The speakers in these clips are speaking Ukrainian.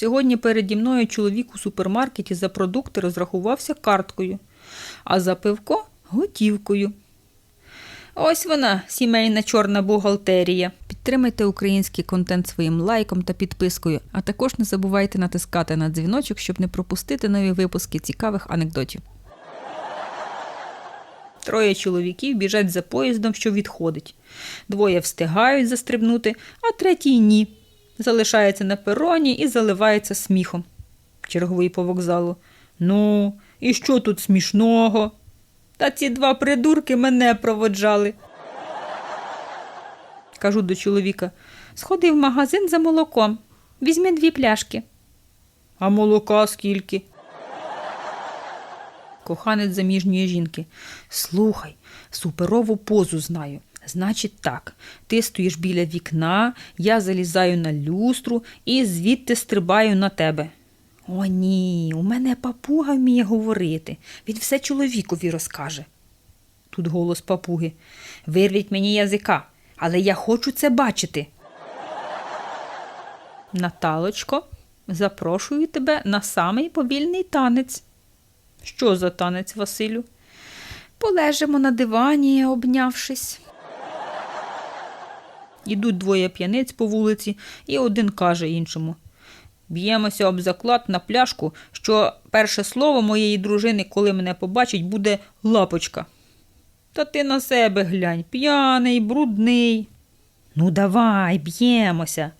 Сьогодні переді мною чоловік у супермаркеті за продукти розрахувався карткою, а за пивко готівкою. Ось вона, сімейна чорна бухгалтерія. Підтримайте український контент своїм лайком та підпискою, а також не забувайте натискати на дзвіночок, щоб не пропустити нові випуски цікавих анекдотів. Троє чоловіків біжать за поїздом, що відходить. Двоє встигають застрибнути, а третій ні. Залишається на пероні і заливається сміхом. Черговий по вокзалу. Ну, і що тут смішного? Та ці два придурки мене проводжали. Кажу до чоловіка: сходи в магазин за молоком. Візьми дві пляшки. А молока скільки? Коханець заміжньої жінки. Слухай, суперову позу знаю. Значить так, ти стоїш біля вікна, я залізаю на люстру і звідти стрибаю на тебе. О, ні, у мене папуга вміє говорити. Він все чоловікові розкаже. Тут голос папуги. Вирвіть мені язика, але я хочу це бачити. Наталочко, запрошую тебе на самий повільний танець. Що за танець, Василю? Полежимо на дивані, обнявшись. Ідуть двоє п'яниць по вулиці, і один каже іншому. Б'ємося об заклад на пляшку, що перше слово моєї дружини, коли мене побачить, буде лапочка. Та ти на себе глянь, п'яний, брудний. Ну, давай, б'ємося.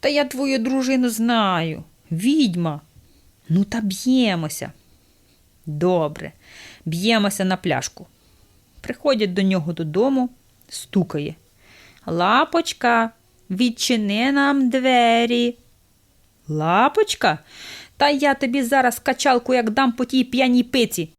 Та я твою дружину знаю. Відьма. Ну, та б'ємося. Добре, б'ємося на пляшку. Приходять до нього додому, стукає. Лапочка, відчини нам двері. Лапочка, та я тобі зараз качалку як дам по тій п'яній пиці.